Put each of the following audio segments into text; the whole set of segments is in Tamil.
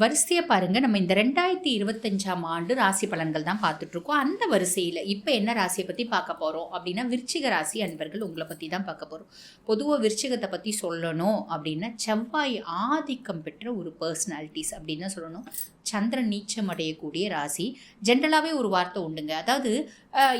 வரிசையை பாருங்கள் நம்ம இந்த ரெண்டாயிரத்தி இருபத்தஞ்சாம் ஆண்டு ராசி பலன்கள் தான் பார்த்துட்ருக்கோம். அந்த வரிசையில் இப்போ என்ன ராசியை பற்றி பார்க்க போகிறோம் அப்படின்னா விருச்சிக ராசி அன்பர்கள் உங்களை பற்றி தான் பார்க்க போகிறோம் பொதுவாக விருச்சிகத்தை பற்றி சொல்லணும் அப்படின்னா செவ்வாய் ஆதிக்கம் பெற்ற ஒரு பர்சனாலிட்டிஸ் அப்படின்னு தான் சொல்லணும். சந்திரன் நீச்சம் அடையக்கூடிய ராசி. ஜென்ரலாகவே ஒரு வார்த்தை உண்டுங்க. அதாவது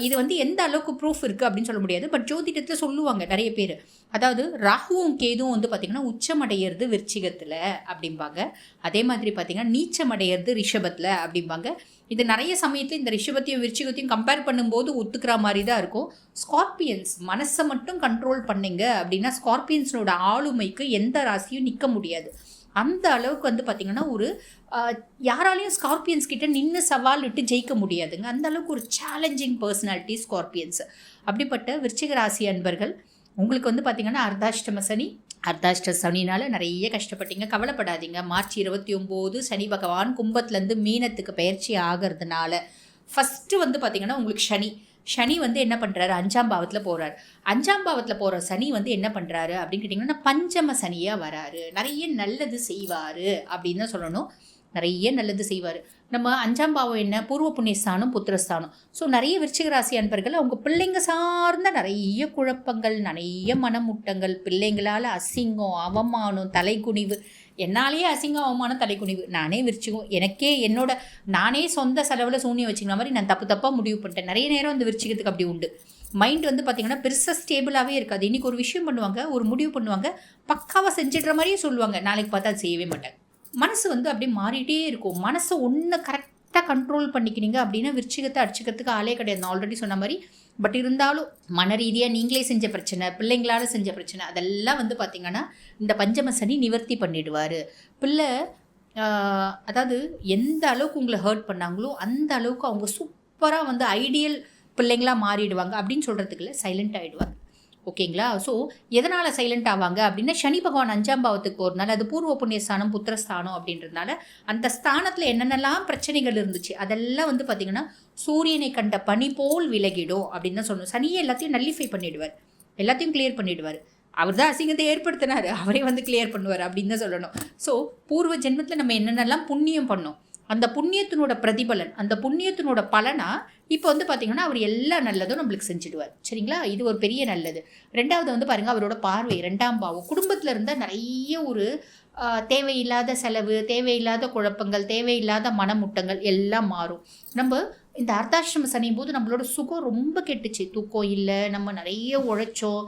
இது வந்து எந்த அளவுக்கு ப்ரூஃப் இருக்குது அப்படின்னு சொல்ல முடியாது. பட் ஜோதிடத்தில் சொல்லுவாங்க நிறைய பேர். அதாவது ராகுவும் கேதுவும் வந்து பார்த்திங்கன்னா உச்சமடைகிறது விருச்சிகத்தில் அப்படிம்பாங்க. அதே மாதிரி பார்த்தீங்கன்னா நீச்சம் அடையிறது ரிஷபத்தில் அப்படிம்பாங்க. இது நிறைய சமயத்தில் இந்த ரிஷபத்தையும் விருச்சிகத்தையும் கம்பேர் பண்ணும்போது ஒத்துக்கிற மாதிரி தான் இருக்கும். ஸ்கார்பியன்ஸ் மனசை மட்டும் கண்ட்ரோல் பண்ணிங்க அப்படின்னா ஸ்கார்பியன்ஸோட ஆளுமைக்கு எந்த ராசியும் நிற்க முடியாது. அந்த அளவுக்கு வந்து பார்த்திங்கன்னா ஒரு யாராலையும் ஸ்கார்பியன்ஸ் கிட்ட நின்று சவால் விட்டு ஜெயிக்க முடியாதுங்க. அந்த அளவுக்கு ஒரு சேலஞ்சிங் பர்சனாலிட்டி ஸ்கார்பியன்ஸ் அப்படிப்பட்ட விருச்சிக ராசி அன்பர்கள் உங்களுக்கு வந்து பார்த்திங்கன்னா அர்த்தாஷ்டம சனி அர்த்தாஷ்ட சனினால் நிறைய கஷ்டப்பட்டீங்க. கவலைப்படாதீங்க. மார்ச் இருபத்தி ஒம்போது சனி பகவான் கும்பத்துலேருந்து மீனத்துக்கு பயிற்சி ஆகிறதுனால ஃபஸ்ட்டு வந்து பார்த்திங்கன்னா உங்களுக்கு சனி. சனி வந்து என்ன பண்ணுறாரு அஞ்சாம் பாவத்தில் போகிறார் அஞ்சாம் பாவத்தில் போகிற சனி வந்து என்ன பண்ணுறாரு அப்படின்னு கேட்டிங்கன்னா பஞ்சம சனியாக வராரு. நிறைய நல்லது செய்வார் அப்படின்னு தான் சொல்லணும். நிறைய நல்லது செய்வார். நம்ம அஞ்சாம் பாவம் என்ன? பூர்வ புண்ணியஸ்தானம் புத்திரஸ்தானம். ஸோ நிறைய விருச்சிக ராசி அன்பர்கள் அவங்க பிள்ளைங்க சார்ந்த நிறைய குழப்பங்கள் நிறைய மனமுட்டங்கள் பிள்ளைங்களால் அசிங்கம் அவமானம் தலைக்குனிவு. என்னாலேயே அசிங்கம் அவமானம் தலைக்குனிவு. நானே விரிச்சிக்கும் எனக்கே என்னோட நானே சொந்த செலவில் சூன்யம் வச்சுக்கிற மாதிரி நான் தப்பு தப்பாக முடிவு பண்ணிட்டேன். நிறைய நேரம் அந்த விரிச்சிக்கிறதுக்கு அப்படி உண்டு. மைண்ட் வந்து பார்த்திங்கன்னா பெருசாக ஸ்டேபிளாகவே இருக்காது. இன்றைக்கி ஒரு விஷயம் பண்ணுவாங்க ஒரு முடிவு பண்ணுவாங்க பக்காவாக செஞ்சிடுற மாதிரியே சொல்லுவாங்க. நாளைக்கு பார்த்தா அது செய்யவே மாட்டாங்க மனசு வந்து அப்படியே மாறிட்டே இருக்கும். மனசை ஒன்று கரெக்டாக கண்ட்ரோல் பண்ணிக்கினீங்க அப்படின்னா விருச்சிகத்தை அடிச்சுக்கிறதுக்கு ஆளே கிடையாது. நான் ஆல்ரெடி சொன்ன மாதிரி. பட் இருந்தாலும் மன ரீதியாக நீங்களே செஞ்ச பிரச்சனை பிள்ளைங்களால செஞ்ச பிரச்சனை அதெல்லாம் வந்து பார்த்திங்கன்னா இந்த பஞ்சம சனி நிவர்த்தி பண்ணிடுவார். பிள்ளை அதாவது எந்த அளவுக்கு உங்களை ஹர்ட் பண்ணாங்களோ அந்த அளவுக்கு அவங்க சூப்பராக வந்து ஐடியல் பிள்ளைங்களா மாறிடுவாங்க அப்படின்னு சொல்கிறதுக்குள்ள சைலண்ட் ஆகிடுவாங்க ஓகேங்களா? ஸோ எதனால் சைலண்ட் ஆவாங்க அப்படின்னா சனி பகவான் அஞ்சாம் பாவத்துக்கு போகிறதுனால அது பூர்வ புண்ணியஸ்தானம் புத்திரஸ்தானம் அப்படின்றதுனால அந்த ஸ்தானத்தில் என்னென்னலாம் பிரச்சனைகள் இருந்துச்சு அதெல்லாம் வந்து பார்த்திங்கன்னா சூரியனை கண்ட பனி போல் விலகிடும் அப்படின்னு தான் சொல்லணும். சனியை எல்லாத்தையும் நல்லிஃபை பண்ணிடுவார். எல்லாத்தையும் கிளியர் பண்ணிடுவார். அவர் தான் அசிங்கத்தை ஏற்படுத்தினார். அவரே வந்து கிளியர் பண்ணுவார் அப்படின்னு தான் சொல்லணும். ஸோ பூர்வ ஜென்மத்தில் நம்ம என்னென்னலாம் புண்ணியம் பண்ணோம் அந்த புண்ணியத்தினோட பிரதிபலன் அந்த புண்ணியத்தினோட பலனா இப்போ வந்து பார்த்திங்கன்னா அவர் எல்லா நல்லதும் நம்மளுக்கு செஞ்சுடுவார். சரிங்களா? இது ஒரு பெரிய நல்லது. ரெண்டாவது வந்து பாருங்கள் அவரோட பார்வை ரெண்டாம் பாவம். குடும்பத்தில் இருந்தால் நிறைய ஒரு தேவையில்லாத செலவு தேவையில்லாத குழப்பங்கள் தேவையில்லாத மனமுட்டங்கள் எல்லாம் மாறும். நம்ம இந்த அர்த்தாசிரம சனியும் போது நம்மளோட சுகம் ரொம்ப கெட்டுச்சு. தூக்கம் இல்லை நம்ம நிறைய உழைச்சோம்.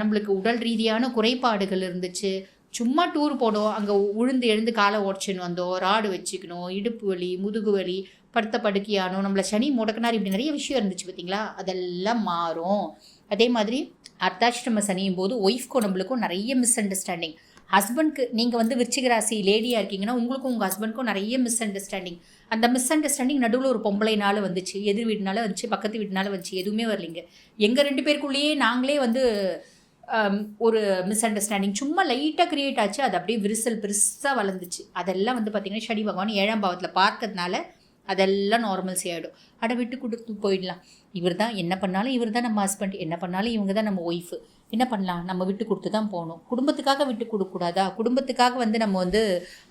நம்மளுக்கு உடல் ரீதியான குறைபாடுகள் இருந்துச்சு. சும்மா டூர் போனோம். அங்கே உழுந்து எழுந்து காலை ஓடிச்சின்னு வந்தோம். ராடு வச்சுக்கணும் இடுப்பு வலி முதுகு வலி படுத்த படுக்கையானோ நம்மளை சனி முடக்கினார் இப்படி நிறைய விஷயம் இருந்துச்சு பார்த்தீங்களா? அதெல்லாம் மாறும். அதே மாதிரி அர்த்தாஷ்டம சனியும் போது ஒய்ஃப்க்கும் நம்மளுக்கும் நிறைய மிஸ் அண்டர்ஸ்டாண்டிங் ஹஸ்பண்ட்க்கு நீங்கள் வந்து விருச்சிக ராசி லேடியாக இருக்கீங்கன்னா உங்களுக்கும் உங்கள் ஹஸ்பண்ட்க்கும் நிறைய மிஸ் அண்டர்ஸ்டாண்டிங் அந்த மிஸ் அண்டர்ஸ்டாண்டிங் நடுவில் ஒரு பொம்பளைனால வந்துச்சு எதிர் வீடுனால வந்துச்சு பக்கத்து வீட்டுனால வந்துச்சு எதுவுமே வரலைங்க. எங்கள் ரெண்டு பேருக்குள்ளேயே நாங்களே வந்து ஒரு மிஸ் அண்டர்ஸ்டாண்டிங் சும்மா லைட்டாக கிரியேட் ஆச்சு அது அப்படியே விரிசல் பெருசாக வளர்ந்துச்சு. அதெல்லாம் வந்து பார்த்திங்கன்னா சனி பகவான் ஏழாம் பாவத்தில் பார்க்கறதுனால அதெல்லாம் நார்மல்ஸி ஆகிடும் அட விட்டு கொடுத்து போயிடலாம். இவர் தான் என்ன பண்ணாலும் இவர் தான் நம்ம ஹஸ்பண்ட் என்ன பண்ணாலும் இவங்க தான் நம்ம ஒய்ஃபு என்ன பண்ணலாம்? நம்ம விட்டு கொடுத்து தான் போகணும். குடும்பத்துக்காக விட்டு கொடுக்கக்கூடாதா? குடும்பத்துக்காக வந்து நம்ம வந்து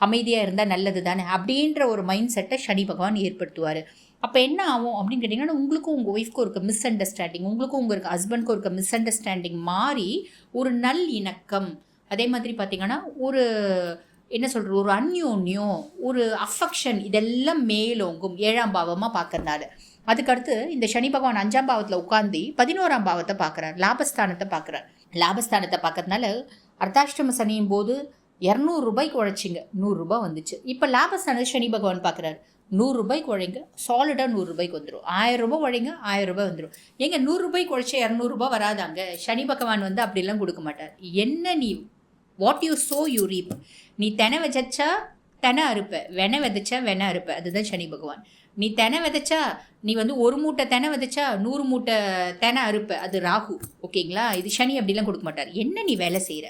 அமைதியாக இருந்தால் நல்லது தானே அப்படின்ற ஒரு மைண்ட் செட்டை சனி பகவான் ஏற்படுத்துவார். அப்போ என்ன ஆகும் அப்படின்னு கேட்டிங்கன்னா உங்களுக்கும் உங்கள் ஒய்ஃப்க்கும் இருக்க மிஸ் அண்டர்ஸ்டாண்டிங் உங்களுக்கும் உங்கள் ஹஸ்பண்ட்க்கும் இருக்க மிஸ் அண்டர்ஸ்டாண்டிங் மாறி ஒரு நல் இணக்கம். அதே மாதிரி பார்த்தீங்கன்னா ஒரு என்ன சொல்கிறது ஒரு அந்யோன்யம் ஒரு அஃபெக்ஷன் இதெல்லாம் மேலோங்கும் ஏழாம் பாவமாக பார்க்கறதுனால அதுக்கடுத்து இந்த சனி பகவான் அஞ்சாம் பாவத்தில் உட்காந்து பதினோராம் பாவத்தை பார்க்குறார் லாபஸ்தானத்தை பார்க்குறார் லாபஸ்தானத்தை பார்க்கறதுனால அர்த்தாஷ்டம சனியும் போது இரநூறுபாய்க்கு உழைச்சிங்க நூறுரூபா வந்துச்சு. இப்போ லாபஸ்தானத்தை சனி பகவான் பார்க்குறாரு நூறுரூபாய்க்கு உழைங்க சாலிடாக நூறுரூபாய்க்கு வந்துடும் ஆயிரம் ரூபாய் உழைங்க ஆயிரம் ரூபாய் வந்துடும் எங்கே நூறுரூபாய்க்கு உழைச்ச இரநூறுபா வராதாங்க? சனி பகவான் வந்து அப்படிலாம் கொடுக்க மாட்டார். என்ன நீ what you sow you reap நீ தெனை விதைச்சா தெனை அறுப்ப வென விதைச்சா வெனை அறுப்ப அதுதான் சனி பகவான். நீ தெனை விதைச்சா நீ வந்து ஒரு மூட்டை தென விதைச்சா நூறு மூட்டை தெனை அறுப்ப அது ராகு. ஓகேங்களா? இது சனி அப்படிலாம் கொடுக்க மாட்டார். என்ன நீ வேலை செய்கிற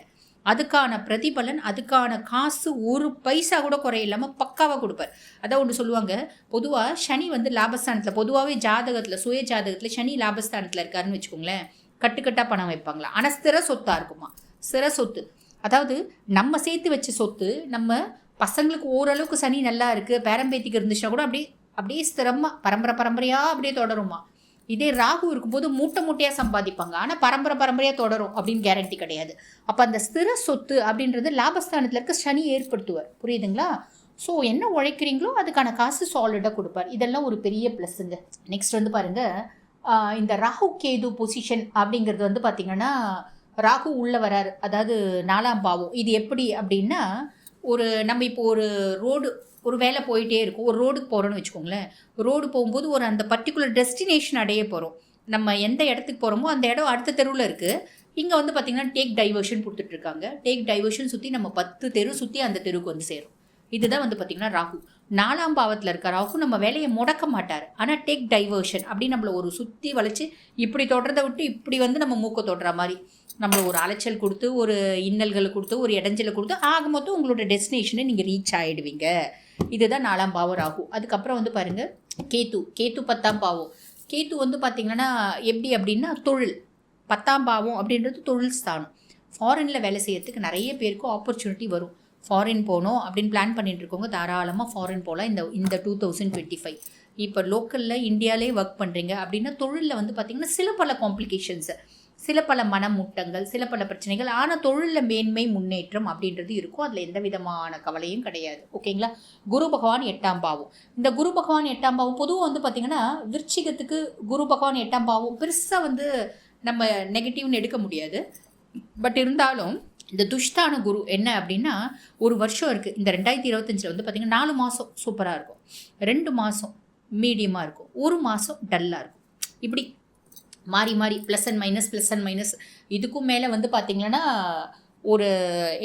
அதுக்கான பிரதிபலன் அதுக்கான காசு ஒரு பைசா கூட குறையில்லாமல் பக்காவாக கொடுப்பார். அதான் ஒன்று சொல்லுவாங்க. பொதுவாக சனி வந்து லாபஸ்தானத்தில் பொதுவாகவே ஜாதகத்தில் சுய ஜாதகத்தில் சனி லாபஸ்தானத்தில் இருக்காருன்னு வச்சுக்கோங்களேன். கட்டுக்கட்டாக பணம் வைப்பாங்களா? ஆனால் ஸ்திர சொத்தாக இருக்குமா? ஸ்திர சொத்து. அதாவது நம்ம சேர்த்து வச்ச சொத்து நம்ம பசங்களுக்கு ஓரளவுக்கு சனி நல்லா இருக்குது பேரம்பேத்திக்கு இருந்துச்சுன்னா கூட அப்படியே அப்படியே ஸ்திரமாக பரம்பரை பரம்பரையாக அப்படியே தொடருமா? இதே ராகு இருக்கும்போது மூட்டை மூட்டையாக சம்பாதிப்பாங்க. ஆனால் பரம்பரை பரம்பரையாக தொடரும் அப்படின்னு கேரண்டி கிடையாது. அப்போ அந்த ஸ்திர சொத்து அப்படின்றது லாபஸ்தானத்தில் இருக்க சனி ஏற்படுத்துவார். புரியுதுங்களா? ஸோ என்ன உழைக்கிறீங்களோ அதுக்கான காசு சாலிடாக கொடுப்பார். இதெல்லாம் ஒரு பெரிய ப்ளஸ்ஸுங்க நெக்ஸ்ட் வந்து பாருங்கள் இந்த ராகு கேது பொசிஷன் அப்படிங்கிறது வந்து பார்த்திங்கன்னா ராகு உள்ளே வராரு. அதாவது நாலாம் பாவம். இது எப்படி அப்படின்னா ஒரு நம்ம இப்போ ஒரு ரோடு ஒரு வேலை போயிட்டே இருக்கும். ஒரு ரோடுக்கு போகிறோன்னு வச்சுக்கோங்களேன். ரோடு போகும்போது ஒரு அந்த பர்டிகுலர் டெஸ்டினேஷன் அடைய போகிறோம் நம்ம எந்த இடத்துக்கு போகிறோமோ அந்த இடம் அடுத்த தெருவில் இருக்குது இங்கே வந்து பார்த்திங்கன்னா டேக் டைவர்ஷன் கொடுத்துட்ருக்காங்க டேக் டைவர்ஷன் சுற்றி நம்ம பத்து தெரு சுற்றி அந்த தெருவுக்கு வந்து சேரும். இதுதான் வந்து பார்த்திங்கன்னா ராகு. நாலாம் பாவத்தில் இருக்க ராகு நம்ம வேலையை முடக்க மாட்டார். ஆனால் டேக் டைவர்ஷன் அப்படி நம்மளை ஒரு சுற்றி வளைச்சு இப்படி தொடுறதை விட்டு இப்படி வந்து நம்ம மூக்க தொடுற மாதிரி. நம்மளை ஒரு அலைச்சல் கொடுத்து ஒரு இன்னல்களை கொடுத்து ஒரு இடைஞ்சலை கொடுத்து ஆக மொத்தம் உங்களோட டெஸ்டினேஷனை நீங்கள் ரீச் ஆகிடுவீங்க இதுதான் நாலாம் பாவம் ராகு. அதுக்கப்புறம் வந்து பாருங்கள் கேத்து கேத்து பத்தாம் பாவம். கேத்து வந்து பார்த்திங்கன்னா எப்படி அப்படின்னா தொழில். பத்தாம் பாவம் அப்படின்றது தொழில் ஸ்தானம். ஃபாரினில் வேலை செய்யறதுக்கு நிறைய பேருக்கு ஆப்பர்ச்சுனிட்டி வரும். ஃபாரின் போகணும் அப்படின்னு பிளான் பண்ணிட்டு இருக்கவங்க தாராளமாக ஃபாரின் போகலாம் இந்த இந்த டூ தௌசண்ட் டுவெண்ட்டி ஃபைவ் இப்போ லோக்கலில் இந்தியாவிலே ஒர்க் பண்ணுறீங்க அப்படின்னா தொழிலில் வந்து பார்த்திங்கன்னா சில பல காம்ப்ளிகேஷன்ஸு சில பல மனமுட்டங்கள் சில பல பிரச்சனைகள். ஆனால் தொழிலில் மேன்மை முன்னேற்றம் அப்படின்றது இருக்கும். அதில் எந்த விதமான கவலையும் கிடையாது. ஓகேங்களா குரு பகவான் எட்டாம் பாவம். இந்த குரு பகவான் எட்டாம் பாவம் பொதுவாக வந்து பார்த்திங்கன்னா விருச்சிகத்துக்கு குரு பகவான் எட்டாம் பாவம் பெருசாக வந்து நம்ம நெகட்டிவ்னு எடுக்க முடியாது. பட் இருந்தாலும் இந்த துஷ்டான குரு என்ன அப்படின்னா ஒரு வருஷம் இருக்குது இந்த ரெண்டாயிரத்தி இருபத்தஞ்சில் வந்து பார்த்திங்கன்னா நாலு மாதம் சூப்பராக இருக்கும். ரெண்டு மாதம் மீடியமாக இருக்கும். ஒரு மாதம் டல்லாக இருக்கும். இப்படி மாறி மாறி plus and minus plus and minus இதுக்கும் மேலே வந்து பார்த்திங்கன்னா ஒரு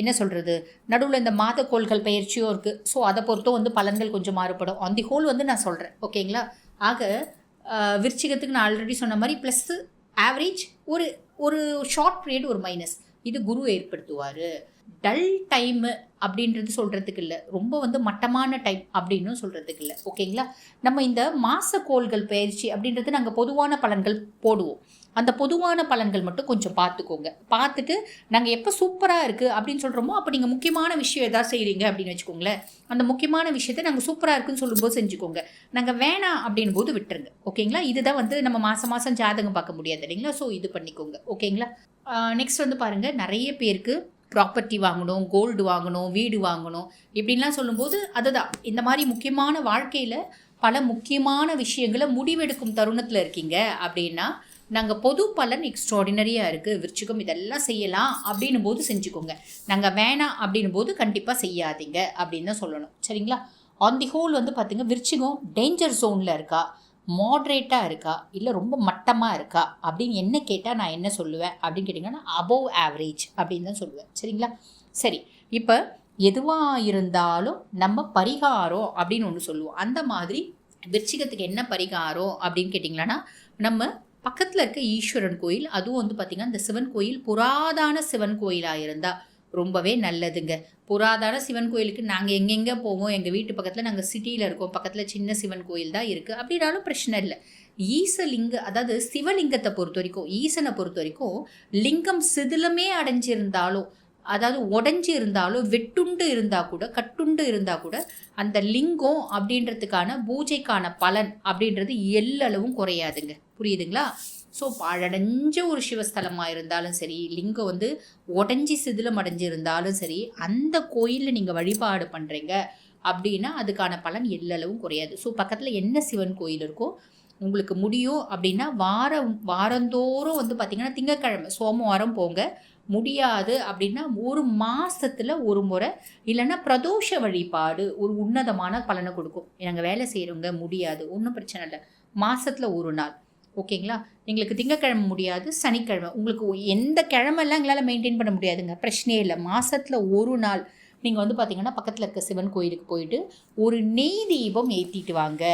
என்ன சொல்கிறது நடுவில் இந்த மாத கோள்கள் பயிற்சியும் இருக்குது ஸோ அதை பொறுத்தும் வந்து பலன்கள் கொஞ்சம் மாறுபடும். அந்த ஹோல் வந்து நான் சொல்கிறேன் ஓகேங்களா ஆக விருச்சிகத்துக்கு நான் ஆல்ரெடி சொன்ன மாதிரி ப்ளஸ்ஸு ஆவரேஜ் ஒரு ஒரு ஷார்ட் பீரியட் ஒரு மைனஸ் இது குரு ஏற்படுத்துவார். டல் டைமு அப்படின்றது சொல்கிறதுக்கு இல்லை. ரொம்ப வந்து மட்டமான டைம் அப்படின்னும் சொல்கிறதுக்கு இல்லை. ஓகேங்களா நம்ம இந்த மாசக்கோள்கள் பயிற்சி அப்படின்றது நாங்கள் பொதுவான பலன்கள் போடுவோம். அந்த பொதுவான பலன்கள் மட்டும் கொஞ்சம் பார்த்துக்கோங்க. பார்த்துட்டு நாங்கள் எப்போ சூப்பராக இருக்குது அப்படின்னு சொல்கிறோமோ அப்போ நீங்கள் முக்கியமான விஷயம் எதாவது செய்கிறீங்க அப்படின்னு வச்சுக்கோங்களேன். அந்த முக்கியமான விஷயத்தை நாங்கள் சூப்பராக இருக்குன்னு சொல்லும்போது செஞ்சுக்கோங்க. நாங்கள் வேணாம் அப்படின் போது விட்டுருங்க. ஓகேங்களா? இதுதான் வந்து நம்ம மாதம் மாதம் ஜாதகம் பார்க்க முடியாது இல்லைங்களா? ஸோ இது பண்ணிக்கோங்க. ஓகேங்களா? நெக்ஸ்ட் வந்து பாருங்கள் நிறைய பேருக்கு ப்ராப்பர்ட்டி வாங்கணும் கோல்டு வாங்கணும் வீடு வாங்கணும் இப்படின்லாம் சொல்லும்போது அதுதான் இந்த மாதிரி முக்கியமான வாழ்க்கையில் பல முக்கியமான விஷயங்களை முடிவெடுக்கும் தருணத்தில் இருக்கீங்க அப்படின்னா நாங்கள் பொது பலன் எக்ஸ்ட்ராடினரியாக இருக்குது விருச்சிகம் இதெல்லாம் செய்யலாம் அப்படின்னும் போது செஞ்சுக்கோங்க. நாங்கள் வேணாம் அப்படின்னும் போது கண்டிப்பாக செய்யாதீங்க அப்படின்னு தான் சொல்லணும். சரிங்களா? ஆன் தி ஹோல் வந்து பார்த்திங்க விருச்சிகம் டேஞ்சர் ஜோனில் இருக்கா? மாட்ரேட்டாக இருக்கா? இல்லை ரொம்ப மட்டமாக இருக்கா? அப்படின்னு என்ன கேட்டால் நான் என்ன சொல்லுவேன் அப்படின்னு கேட்டிங்கன்னா அபோவ் ஆவரேஜ் அப்படின்னு தான் சொல்லுவேன். சரிங்களா? சரி இப்போ எதுவாக இருந்தாலும் நம்ம பரிகாரம் அப்படின்னு ஒன்று சொல்லுவோம். அந்த மாதிரி விருச்சிகத்துக்கு என்ன பரிகாரம் அப்படின்னு கேட்டிங்களன்னா நம்ம பக்கத்தில் இருக்க ஈஸ்வரன் கோயில் அதுவும் வந்து பார்த்திங்கன்னா இந்த சிவன் கோயில் புராதான சிவன் கோயிலாக இருந்தால் ரொம்பவே நல்லதுங்க. புராதான சிவன் கோயிலுக்கு நாங்கள் எங்கெங்கே போவோம் எங்கள் வீட்டு பக்கத்தில் நாங்கள் சிட்டியில் இருக்கோம் பக்கத்தில் சின்ன சிவன் கோயில் தான் இருக்குது அப்படின்னாலும் பிரச்சனை இல்லை. ஈசலிங்க அதாவது சிவலிங்கத்தை பொறுத்த வரைக்கும் ஈசனை பொறுத்த வரைக்கும் லிங்கம் சிதிலமே அடைஞ்சிருந்தாலும் அதாவது உடஞ்சி இருந்தாலும் வெட்டுண்டு இருந்தால் கூட கட்டுண்டு இருந்தால் கூட அந்த லிங்கம் அப்படின்றதுக்கான பூஜைக்கான பலன் அப்படின்றது எல்லளவும் குறையாதுங்க. புரியுதுங்களா? ஸோ பழடைஞ்ச ஒரு சிவஸ்தலமாக இருந்தாலும் சரி லிங்கம் வந்து உடஞ்சி சிதிலம் அடைஞ்சிருந்தாலும் சரி அந்த கோயிலில் நீங்கள் வழிபாடு பண்ணுறீங்க அப்படின்னா அதுக்கான பலன் எல்லளவும் குறையாது. ஸோ பக்கத்தில் என்ன சிவன் கோயில் இருக்கோ உங்களுக்கு முடியும் அப்படின்னா வாரம் வாரந்தோறும் வந்து பார்த்திங்கன்னா திங்கக்கிழமை சோமவாரம் போங்க. முடியாது அப்படின்னா ஒரு மாதத்தில் ஒரு முறை இல்லைன்னா பிரதோஷ வழிபாடு ஒரு உன்னதமான பலனை கொடுக்கும். நாங்கள் வேலை செய்கிறவங்க முடியாது ஒன்றும் பிரச்சனை இல்லை. மாதத்தில் ஒரு நாள். ஓகேங்களா? எங்களுக்கு திங்கக்கிழமை முடியாது சனிக்கிழமை. உங்களுக்கு எந்த கிழமெல்லாம் எங்களால் மெயின்டைன் பண்ண முடியாதுங்க. பிரச்சனையே இல்லை. மாதத்தில் ஒரு நாள். நீங்கள் வந்து பார்த்தீங்கன்னா பக்கத்தில் இருக்க சிவன் கோயிலுக்கு போயிட்டு ஒரு நெய் தீபம் ஏற்றிட்டு வாங்க.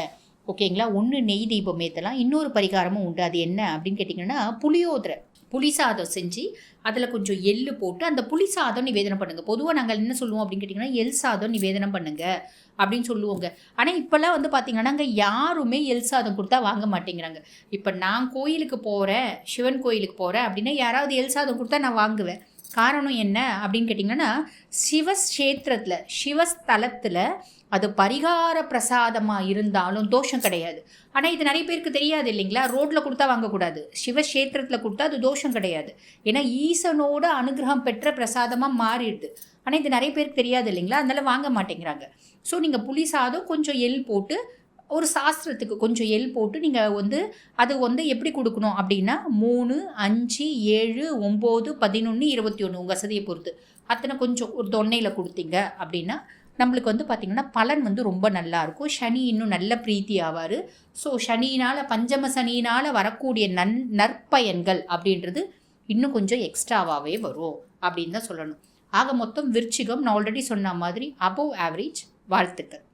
ஓகேங்களா? ஒன்று நெய் தீபம் ஏற்றலாம் இன்னொரு பரிகாரமும் உண்டு. அது என்ன அப்படின்னு கேட்டிங்கன்னா புளியோதரை. புளி சாதம் செஞ்சு அதில் கொஞ்சம் எள்ளு போட்டு அந்த புளி சாதம் நிவேதனம் பண்ணுங்கள் பொதுவாக நாங்கள் என்ன சொல்லுவோம் அப்படின்னு கேட்டிங்கன்னா எல் சாதம் நிவேதனம் பண்ணுங்கள் அப்படின்னு சொல்லுவோங்க. ஆனால் இப்போல்லாம் வந்து பார்த்திங்கன்னா அங்கே யாருமே எல் சாதம் கொடுத்தா வாங்க மாட்டேங்கிறாங்க. இப்போ நான் கோயிலுக்கு போகிறேன் சிவன் கோயிலுக்கு போகிறேன் அப்படின்னா யாராவது எல் சாதம் கொடுத்தா நான் வாங்குவேன். காரணம் என்ன அப்படின்னு கேட்டிங்கன்னா சிவக்ஷேத்திரத்தில் சிவஸ்தலத்தில் அது பரிகார பிரசாதமாக இருந்தாலும் தோஷம் கிடையாது. ஆனால் இது நிறைய பேருக்கு தெரியாது இல்லைங்களா? ரோட்டில் கொடுத்தா வாங்கக்கூடாது. சிவக்ஷேத்திரத்தில் கொடுத்தா அது தோஷம் கிடையாது. ஏன்னா ஈசனோட அனுகிரகம் பெற்ற பிரசாதமாக மாறிடுது. ஆனால் இது நிறைய பேருக்கு தெரியாது இல்லைங்களா? அதனால் வாங்க மாட்டேங்கிறாங்க. ஸோ நீங்கள் புளி சாதம் கொஞ்சம் எள் போட்டு ஒரு சாஸ்திரத்துக்கு கொஞ்சம் எல் போட்டு நீங்கள் வந்து அது வந்து எப்படி கொடுக்கணும் அப்படின்னா மூணு அஞ்சு ஏழு ஒம்பது பதினொன்று இருபத்தி ஒன்று உங்கள் வசதியை பொறுத்து. அத்தனை கொஞ்சம் ஒரு தொன்னையில் கொடுத்தீங்க அப்படின்னா நம்மளுக்கு வந்து பார்த்திங்கன்னா பலன் வந்து ரொம்ப நல்லாயிருக்கும் சனி இன்னும் நல்ல பிரீத்தி ஆவார். ஸோ சனியினால் பஞ்சம சனியினால் வரக்கூடிய நன் நற்பயன்கள் அப்படின்றது இன்னும் கொஞ்சம் எக்ஸ்ட்ராவாகவே வரும் அப்படின்னு தான் சொல்லணும். ஆக மொத்தம் விருச்சிகம் நான் ஆல்ரெடி சொன்ன மாதிரி அபவ் ஆவரேஜ் வாழ்த்துக்கள்.